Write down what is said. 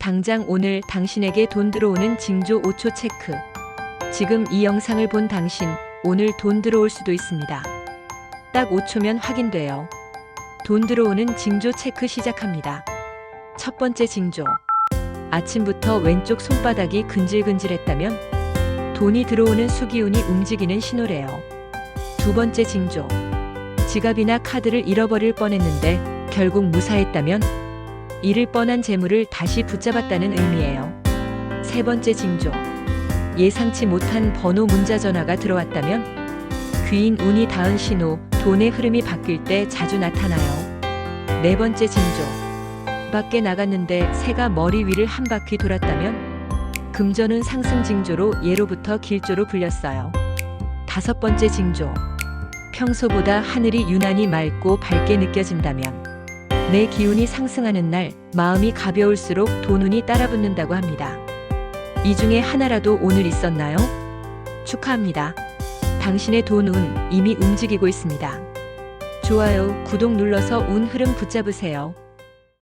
당장 오늘 당신에게 돈 들어오는 징조 5초 체크. 지금 이 영상을 본 당신, 오늘 돈 들어올 수도 있습니다. 딱 5초면 확인돼요. 돈 들어오는 징조 체크 시작합니다. 첫 번째 징조. 아침부터 왼쪽 손바닥이 근질근질했다면 돈이 들어오는 수기운이 움직이는 신호래요. 두 번째 징조. 지갑이나 카드를 잃어버릴 뻔했는데 결국 무사했다면 잃을 뻔한 재물을 다시 붙잡았다는 의미예요. 세 번째 징조. 예상치 못한 번호 문자 전화가 들어왔다면 귀인 운이 닿은 신호, 돈의 흐름이 바뀔 때 자주 나타나요. 네 번째 징조. 밖에 나갔는데 새가 머리 위를 한 바퀴 돌았다면 금전운 상승 징조로 예로부터 길조로 불렸어요. 다섯 번째 징조. 평소보다 하늘이 유난히 맑고 밝게 느껴진다면 내 기운이 상승하는 날 마음이 가벼울수록 돈운이 따라붙는다고 합니다. 이 중에 하나라도 오늘 있었나요? 축하합니다. 당신의 돈운 이미 움직이고 있습니다. 좋아요, 구독 눌러서 운 흐름 붙잡으세요.